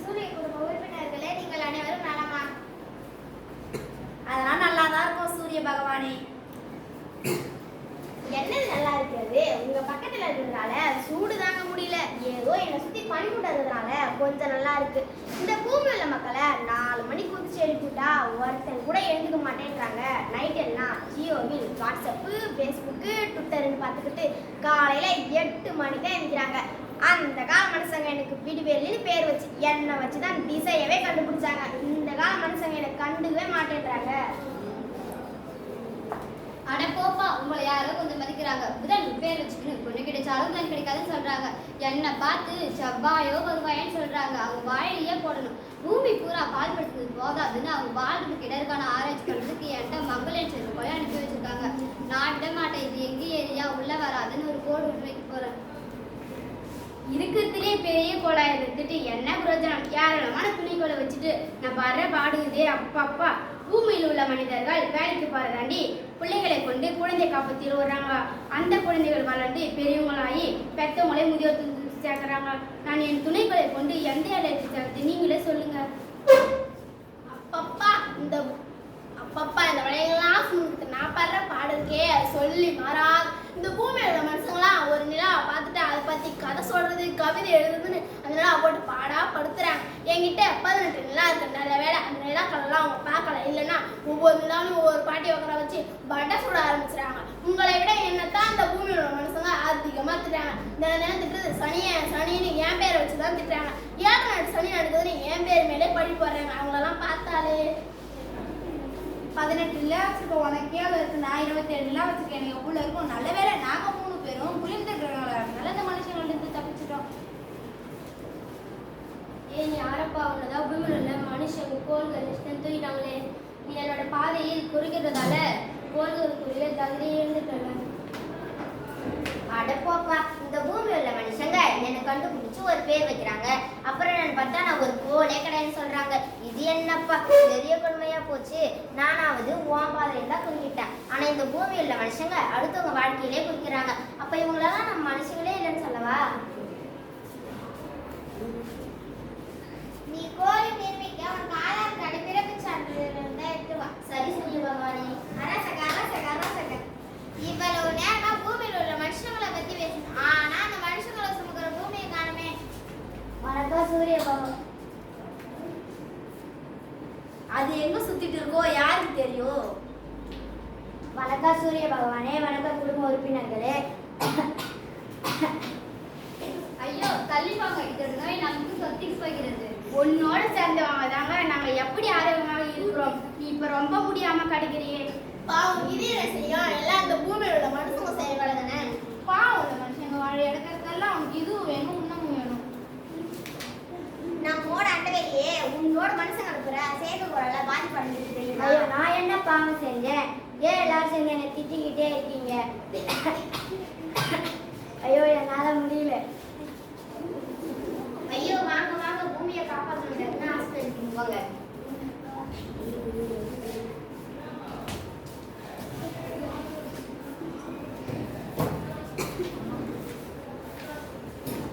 சூரிய குடும்ப உறுப்பினர்களே நீங்கள் அனைவரும் நலமா? அதெல்லாம் நல்லாதான் இருக்கும் சூரிய பகவானே. என்ன நல்லா இருக்கிறது? உங்க பக்கத்துல இருக்கிறதுனால சூடு தாங்க முடியல. ஏதோ என்னை சுத்தி பனி விடுறதுனால கொஞ்சம் நல்லா இருக்கு. இந்த பூமியில மக்களை நாலு மணிக்கு குதிச்சு எழுப்பிட்டா ஒருத்தன் கூட எழுந்துக்க மாட்டேன்றாங்க. நைட் எல்லாம் ஜியோவில் வாட்ஸ்அப்பு ஃபேஸ்புக்கு ட்விட்டர்னு பார்த்துக்கிட்டு காலையில எட்டு மணி தான் எழுந்திக்கிறாங்க. அந்த கால மனுஷங்க எனக்கு விடுவேலின்னு பேர் வச்சு என்னை வச்சு தான் திசையவே கண்டுபிடிச்சாங்க. இந்த கால மனுஷங்க எனக்கு கண்டுக்கவே மாட்டேன்றாங்க. அட போப்பா உங்களை யாரோ கொஞ்சம் மதிக்கிறாங்க. புதன் பேர் வச்சுக்கணும் பொண்ணு கிடைச்சாலும் புதன் கிடைக்காதுன்னு சொல்றாங்க. என்னை பார்த்து செவ்வாயோ வருவாயன்னு சொல்றாங்க. அவங்க வாயிலேயே போடணும். பூமி பூரா பால் படுத்துறது போதாதுன்னு அவங்க வாழ்றதுக்கு இடருக்கான ஆராய்ச்சி பண்றதுக்கு என்கிட்ட மங்களேன் சொல்லி போய் அனுப்பி வச்சிருக்காங்க. நான் விட மாட்டேன் இது எங்க ஏரியா? உள்ள வராதுன்னு ஒரு கோடு விட்டு வைக்க போறேன். இருக்கிறதுலே பெரிய கோலாயை இருந்துட்டு என்ன பிரயோஜனம் ஏராளமான துணிக்கோலை வச்சுட்டு நான் வர்ற பாடுகிறதே அப்பா அப்பா பூமியில் உள்ள மனிதர்கள் வேலைக்கு போறதாண்டி பிள்ளைகளை கொண்டு குழந்தை காப்பத்தில் வர்றாங்க அந்த குழந்தைகள் வளர்ந்து பெரியவங்களாகி பெத்தவங்களே முதியோர் சேர்க்குறாங்க நான் என் துணைகளை கொண்டு எந்த இடத்துக்கு சேர்த்து நீங்களே சொல்லுங்க. அப்பப்பா இந்த அப்பப்பா இந்த விளையெல்லாம் நான் படுற பாடலுக்கே சொல்லி மாறா இந்த பூமியோட மனுஷங்களாம் ஒரு நிலா பார்த்துட்டு அதை பத்தி கதை சொல்றது கவிதை எழுதுறதுன்னு அதனால போட்டு பாடா படுத்துறாங்க. என்கிட்ட பதினெட்டு நிலா இருக்கு நல்ல வேலை அந்த நிலாக்கள்லாம் அவங்க பார்க்கல. இல்லைன்னா ஒவ்வொரு நிலாவும் ஒவ்வொரு பாட்டி உட்கார வச்சு பட்டை சுட ஆரம்பிச்சிட்டாங்க உங்களை விட என்னத்தான் அந்த பூமியோட மனுஷங்க அதிகமா திட்டுறாங்க. இந்த நேரம் திட்டுறது சனியை சனின்னு என் பேரை வச்சு தான் திட்டுறாங்க ஏழு நாடு சனி நடக்குதுன்னு என் பேர் மேலே பழி போடுறாங்க. அவங்களெல்லாம் பார்த்தாலே. பதினெட்டு நிலா வச்சிருக்க உனக்கே இருக்கு. நான் இருபத்தி ஏழு நிலா வச்சிருக்கேன் எனக்கு இருக்கும் நல்ல வேலை. நாங்கள் மூணு பேரும் புரிந்து நல்ல இந்த மனுஷங்க இருந்து தப்பிச்சிட்டோம் ஏன் யாரப்பா அவனதா பூமியில் உள்ள மனுஷங்க கோள்கள் இஷ்டம் தூக்கிட்டாங்களே நீ என்னோட பாதையில் குறுகிறதால கோள்களுக்குரிய தகுதி இருந்துட்டேன் அடப்போப்பா இந்த பூமி உள்ள மனுஷங்க என்னை கண்டுபிடிச்சு ஒரு பேர் வைக்கிறாங்க. அப்புறம் நான் பார்த்தா நான் ஒரு கோலே கிடையாதுன்னு சொல்றாங்க. இது என்னப்பா? பெரிய கொடுமையா போச்சு. நானாவது உன் பாதையில தான் குறிக்கிட்டேன். ஆனா இந்த பூமி உள்ள மனுஷங்க அடுத்தவங்க வாழ்க்கையிலே குறிக்கிறாங்க. அப்ப இவங்களெல்லாம் நம்ம மனுஷங்களே இல்லைன்னு சொல்லவா நீ கோயில் நிர்மிக்க உனக்கு ஆதார் கார்டு பிறப்பு சான்றிதழ் இருந்தா எடுத்து வா சரி சொல்லி பகவானே அரசக அரசக அரசக இவ்வளவு நேரம் பூமியில் உள்ள மனுஷங்களை பத்தி பேசணும் ஆனா அந்த மனுஷங்களை சுமக்கிற பூமியை காணுமே வணக்கம் சூரிய பகவான் அது எங்க சுத்திட்டு இருக்கோ யாருக்கு தெரியும்? வணக்கம் சூரிய பகவானே வணக்கம் குடும்ப உறுப்பினர்களே. ஐயோ தள்ளி வாங்க. இது நோய் நமக்கு சொத்திக்கு போகிறது. உன்னோட சேர்ந்தவங்க தாங்க நாங்க எப்படி ஆரோக்கியமாக இருக்கிறோம். நீ இப்ப ரொம்ப முடியாம கிடைக்கிறியே. பாவம் விதியில செய்யும்? எல்லாம் இந்த பூமியில் உள்ள மனுஷங்க செய்ய வேலை தானே பாவம் உள்ள மனுஷங்க வாழ இடக்கிறதெல்லாம் அவனுக்கு இதுவும் வேணும் அண்டவெளியே உன்னோட மனுஷங்க அனுப்புற சேர்க்க குரல பாதிப்படைஞ்சிட்டு தெரியுமா? ஐயோ நான் என்ன பாவம் செஞ்சேன்? ஏன் எல்லாரும் சேர்ந்து என்னை திட்டிக்கிட்டே இருக்கீங்க ஐயோ என்னால முடியல ஐயோ வாங்க வாங்க பூமியை காப்பாற்றணும் ஆஸ்பத்திரிக்கு போங்க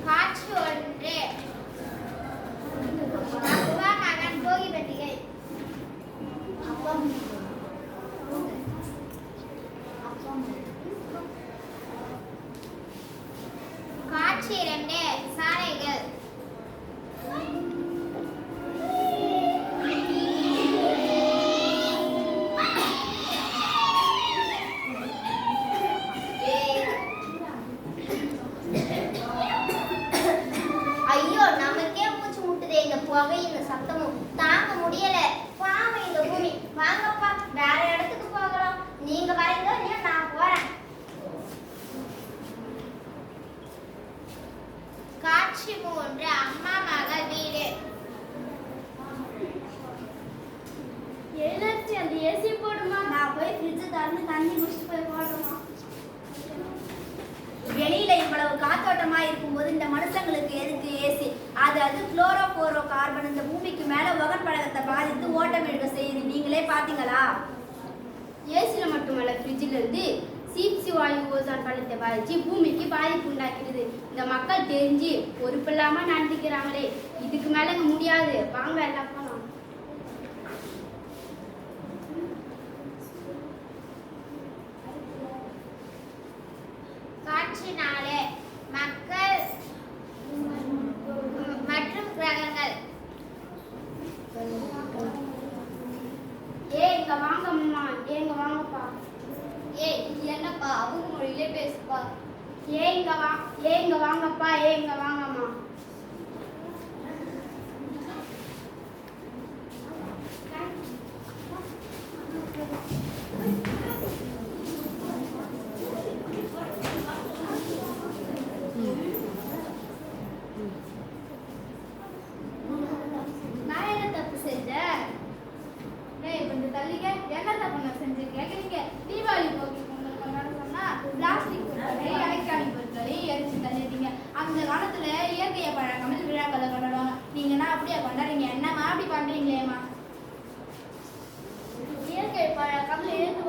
காட்சி ஒன்று அப்புவா மகன் போகி பண்டிகை அப்பம் காட்சி இரண்டு சாலைகள் ஐயோ நமக்கே மூச்சு முட்டுதே இந்த புகை இந்த சத்தமும் தாங்க முடியல பாவம் இந்த பூமி வாங்கப்பா வேற இடத்துக்கு போகலாம் நீங்க வரீங்க இல்லையா நான் போறேன் காட்சி மூன்று அம்மா மகள் வீடு எழுந்தாச்சு அந்த ஏசி போடுமா நான் போய் ஃப்ரிட்ஜ் திறந்து தண்ணி குடிச்சிட்டு போய் போடுமா வெளியில இவ்வளவு காத்தோட்டமா இருக்கும்போது இந்த மனுஷங்களுக்கு எதுக்கு ஏசி அது அது குளோரோபோரோ கார்பன் இந்த பூமிக்கு மேல உகன் பழக்கத்தை பாதித்து ஓட்டம் எடுக்க செய்யுது. நீங்களே பாத்தீங்களா? ஏசியில் மட்டுமல்ல ஃப்ரிட்ஜில் இருந்து சீப்சி வாயு ஓசான் பழத்தை பாதிச்சு பூமிக்கு பாதிப்பு உண்டாக்கிறது இந்த மக்கள் தெரிஞ்சு பொறுப்பில்லாம நடந்துக்கிறாங்களே. இதுக்கு மேல முடியாது. வாங்க எல்லாம் மார்ச் மக்கள் மற்றும் கிரகங்கள். ஏ இங்க வாங்க அம்மா. ஏ இங்க வாங்கப்பா. ஏ என்னப்பா? அவங்க மொழியிலே பேசுப்பா. ஏ இங்க வா. ஏ இங்க வாங்கப்பா. ஏ இங்க வாங்கம்மா. வள்ளிக என்னத்தை பண்ண செஞ்சிருக்கேன் தீபாவளி சொன்னா பிளாஸ்டிக் பொருட்களை எலக்ட்ரானிக் பொருட்களை எரிச்சு தள்ளிட்டீங்க. அந்த காலத்துல இயற்கையை பழக்காமல் விழாக்களை கொண்டாடுவாங்க. நீங்கன்னா அப்படியே கொண்டாடுறீங்க? என்னமா அப்படி பண்றீங்களேம்மா? இயற்கை பழக்காமல் இயற்கை